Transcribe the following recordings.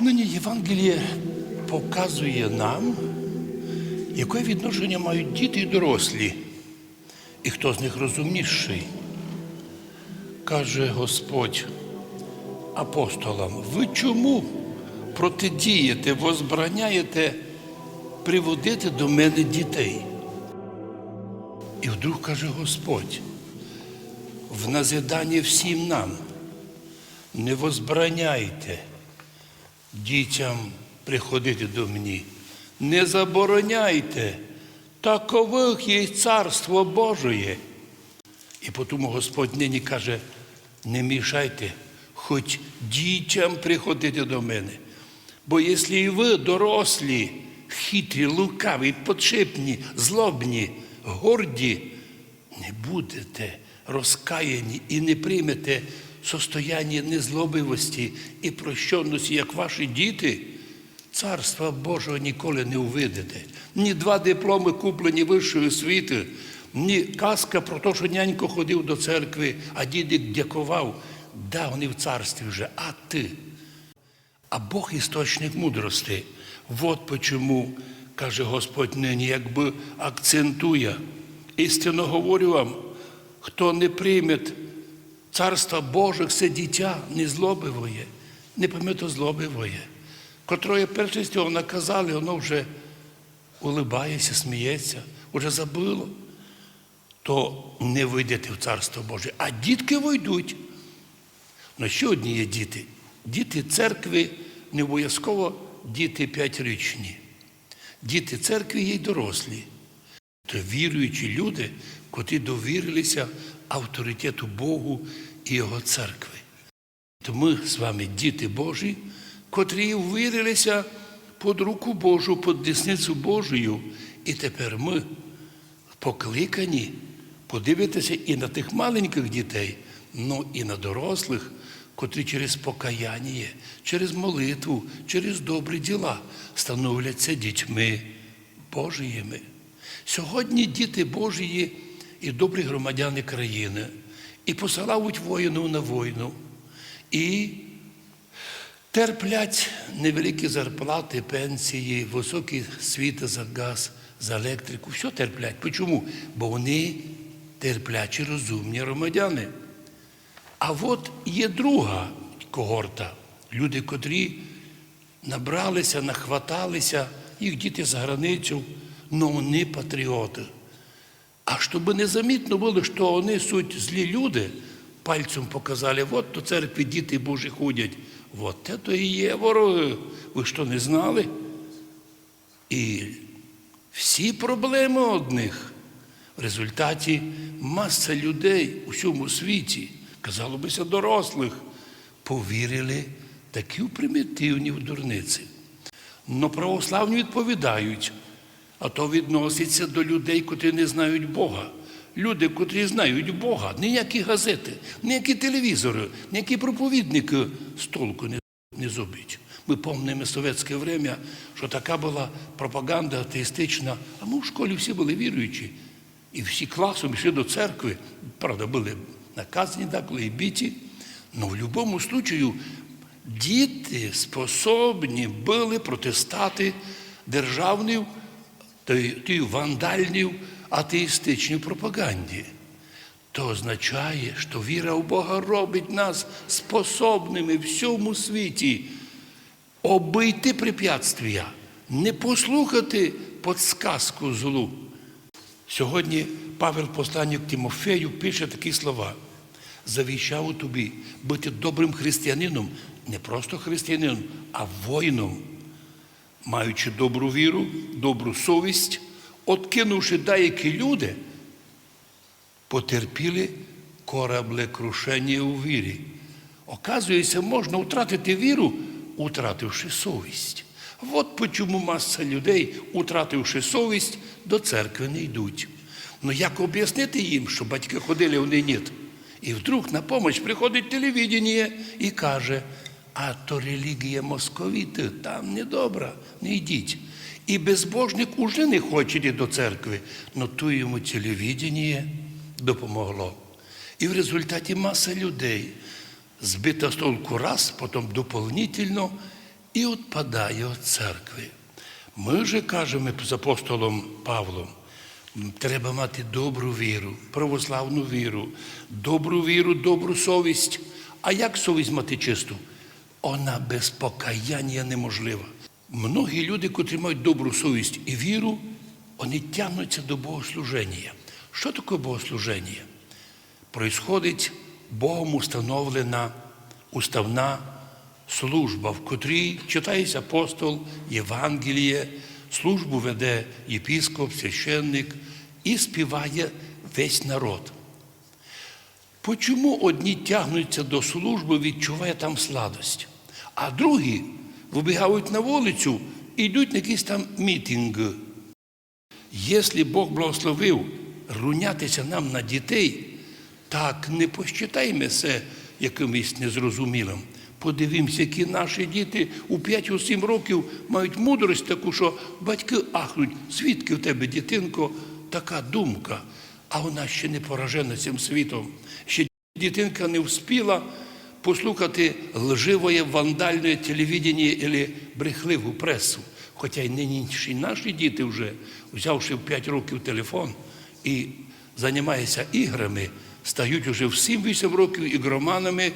Нині Євангеліє показує нам, яке відношення мають діти і дорослі, і хто з них розумніший. Каже Господь апостолам, ви чому протидієте, возбраняєте приводити до мене дітей? І вдруг каже Господь, в назидання всім нам не возбраняйте дітям приходити до мені. Не забороняйте, такових є царство Божоє. І тому Господь нині каже, не мішайте, хоч дітям приходити до мене. Бо якщо і ви, дорослі, хитрі, лукаві, подшипні, злобні, горді, не будете розкаяні і не приймете состояння незлобивості і прощенності, як ваші діти, царства Божого ніколи не увидите. Ні два дипломи куплені вищої освіти, ні казка про те, що нянько ходив до церкви, а дідик дякував. Да, вони в царстві вже, а ти. А Бог істочник мудрости. Вот почому, каже Господь нині, якби акцентує. Істинно говорю вам, хто не прийме царства Божих, це дитя незлобивоє, злобивоє. Котроє з цього наказали, воно вже улибається, сміється, вже забило, то не вийдете в царство Боже. А дітки вийдуть. Ну, ще одні є діти. Діти церкви не обов'язково діти п'ятирічні. Діти церкви є й дорослі. Це віруючі люди, котрі довірилися авторитету Богу і Його церкви. То ми з вами діти Божі, котрі ввірилися під руку Божу, під десницю Божою. І тепер ми покликані подивитися і на тих маленьких дітей, ну і на дорослих, котрі через покаяння, через молитву, через добрі діла становляться дітьми Божіїми. Сьогодні діти Божії і добрі громадяни країни, і посилають воїну на війну, і терплять невеликі зарплати, пенсії, високі світи за газ, за електрику. Все терплять. Чому? Бо вони терплячі, розумні громадяни. А от є друга когорта, люди, котрі набралися, нахваталися, їх діти за границю, але вони патріоти. А щоб незамітно було, що вони суть злі люди, пальцем показали, от до церкви діти Божі ходять. От це то і є вороги. Ви що не знали? І всі проблеми одних. В результаті маса людей у всьому світі, казало бися, дорослих, повірили такі примітивні в дурниці. Но православні відповідають, а то відноситься до людей, котрі не знають Бога. Люди, котрі знають Бога, ніякі газети, ніякі телевізори, ніякі проповідники з толку не, не зробить. Ми пам'ятаємо совєтське время, що така була пропаганда атеїстична, а ми в школі всі були віруючі. І всі класом йшли до церкви. Правда, були наказані деколи і біті. Але в будь-якому випадку діти способні були протистати державній тій вандальній атеїстичній пропаганді. То означає, що віра в Бога робить нас способними всьому світі обійти препятствия, не послухати подсказку злу. Сьогодні Павел посланник Тимофею пише такі слова. Завіщав тобі бути добрим християнином, не просто християнином, а воїном, маючи добру віру, добру совість, откинувши деякі люди, потерпіли кораблекрушення у вірі. Оказується, можна втратити віру, утративши совість. От чому маса людей, утративши совість, до церкви не йдуть. Ну як об'яснити їм, що батьки ходили, вони ні? І вдруг на помощь приходить телевідення і каже, а то релігія московіти, там недобра, не йдіть. І безбожник уже не хоче йти до церкви, але ту йому телевідення допомогло. І в результаті маса людей збита з толку раз, потім доповнительно і відпадає від церкви. Ми же кажемо з апостолом Павлом, треба мати добру віру, православну віру, добру віру, добру совість. А як совість мати чисту? Вона без покаяння неможлива. Многі люди, котрі мають добру совість і віру, вони тягнуться до богослуження. Що таке богослуження? Происходить Богом установлена уставна служба, в котрій читається апостол, Євангеліє, службу веде єпіскоп, священник і співає весь народ. Почому одні тягнуться до служби, відчуває там сладость, а другі вибігають на вулицю і йдуть на якийсь там мітинг. Якщо Бог благословив рунятися нам на дітей, так не посчитаймо це якимось незрозумілим. Подивімося, які наші діти у 5-7 років мають мудрость таку, що батьки ахнуть, звідки в тебе, дитинко, така думка, а вона ще не поражена цим світом. Ще дитинка не вспіла послухати лживоє вандальне телевідення або брехливу пресу. Хоча й нинішні наші діти вже, взявши в 5 років телефон і займаються іграми, стають уже в 7-8 років ігроманами,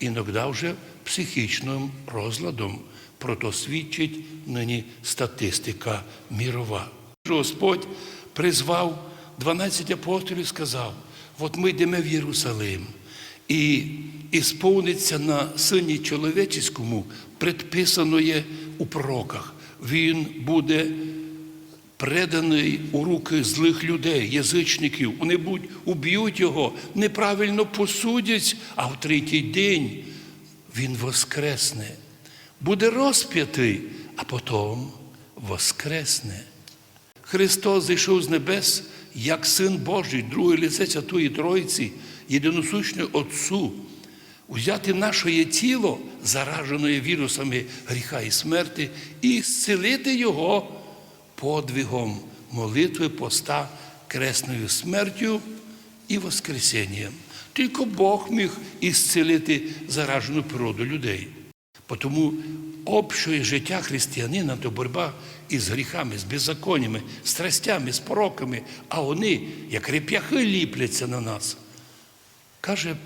іноді вже психічним розладом. Про то свідчить нині статистика мірова. Господь призвав 12 апостолів сказав: от ми йдемо в Єрусалим, і ісповниться на сині чоловічському предписаноє у пророках. Він буде преданий у руки злих людей, язичників. Вони будуть уб'ють його, неправильно посудять, а в третій день він воскресне. Буде розп'ятий, а потім воскресне. Христос зійшов з небес як Син Божий, друге лице Святої Троїці, єдиносущний Отцу, взяти наше тіло, заражене вірусами гріха і смерти, і зцілити його подвигом молитви, поста, кресною смертю і Воскресінням. Тільки Бог міг ісцілити заражену природу людей. Тому общее життя християнина то боротьба із гріхами, з беззаконнями, страстями, з пороками, а вони, як реп'яхи, ліпляться на нас. Каже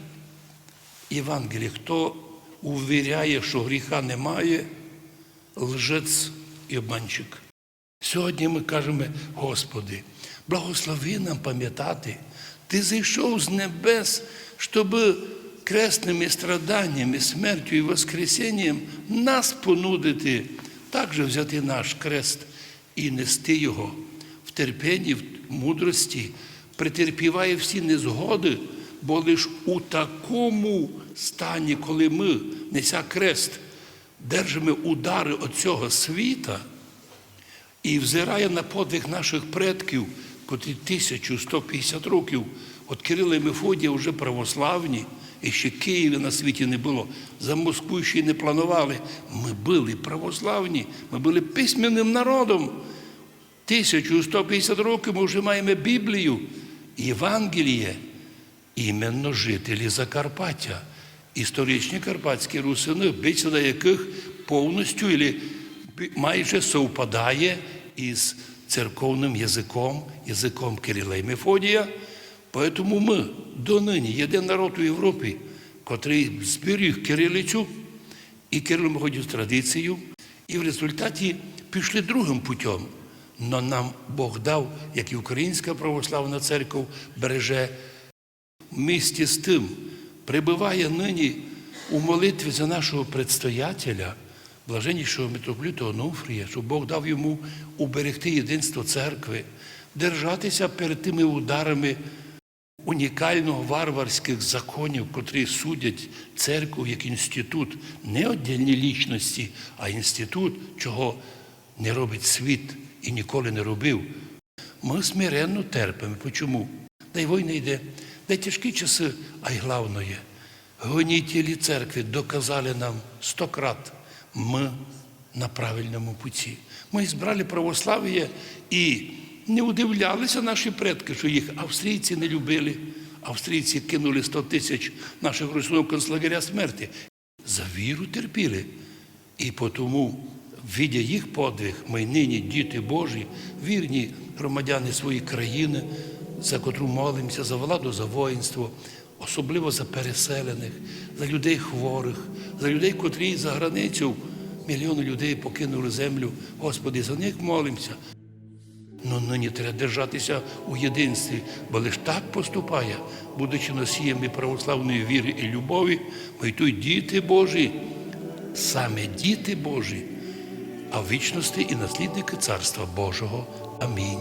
Євангеліє, хто увіряє, що гріха немає, лжець і обманщик. Сьогодні ми кажемо, Господи, благослови нам пам'ятати, Ти зійшов з небес, щоб кресними страданнями, смертю і Воскресінням нас понудити, також взяти наш крест і нести його в терпенні, в мудрості, претерпіває всі незгоди, бо лише у такому стані, коли ми, неся крест, держимо удари від цього світа. І взирає на подвиг наших предків, котрі 1150 років от Кирила і Мефодія вже православні, і ще Києва на світі не було. За Москву ще й не планували. Ми були православні, ми були письменним народом. 1150 років ми вже маємо Біблію, Євангеліє, іменно жителі Закарпаття, історичні карпатські русини, бесіда яких повністю майже совпадає із церковним язиком, язиком Кирила і Мефодія. Тому ми донині єдиний народ у Європі, котрий зберіг кирилицю і кирило традицію, і в результаті пішли другим путем. Но нам Бог дав, як і Українська православна церква береже в місті з тим, прибуває нині у молитві за нашого предстоятеля, блаженнішого митрополіта Онуфрія, щоб Бог дав йому уберегти єдинство церкви, держатися перед тими ударами унікального варварських законів, котрі судять церкву як інститут, не віддільні лічності, а інститут, чого не робить світ і ніколи не робив. Ми смиренно терпимо. Чому? Дай війна йде, дай тяжкі часи, а й головне, гонітелі церкви доказали нам сто крат, ми на правильному путі. Ми збрали православ'я і не удивлялися наші предки, що їх австрійці не любили. Австрійці кинули 100 тисяч наших русинов концлагеря смерті. За віру терпіли. І тому, видя їх подвиг, ми нині, діти Божі, вірні громадяни своєї країни, за котру молимося, за владу, за воїнство, особливо за переселених, за людей хворих, за людей, котрі за границю мільйони людей покинули землю. Господи, за них молимося. Ну нині треба держатися у єдинстві, бо лиш так поступає, будучи носіями православної віри і любові, ми й діти Божі, саме діти Божі, а в вічності і наслідники Царства Божого. Амінь.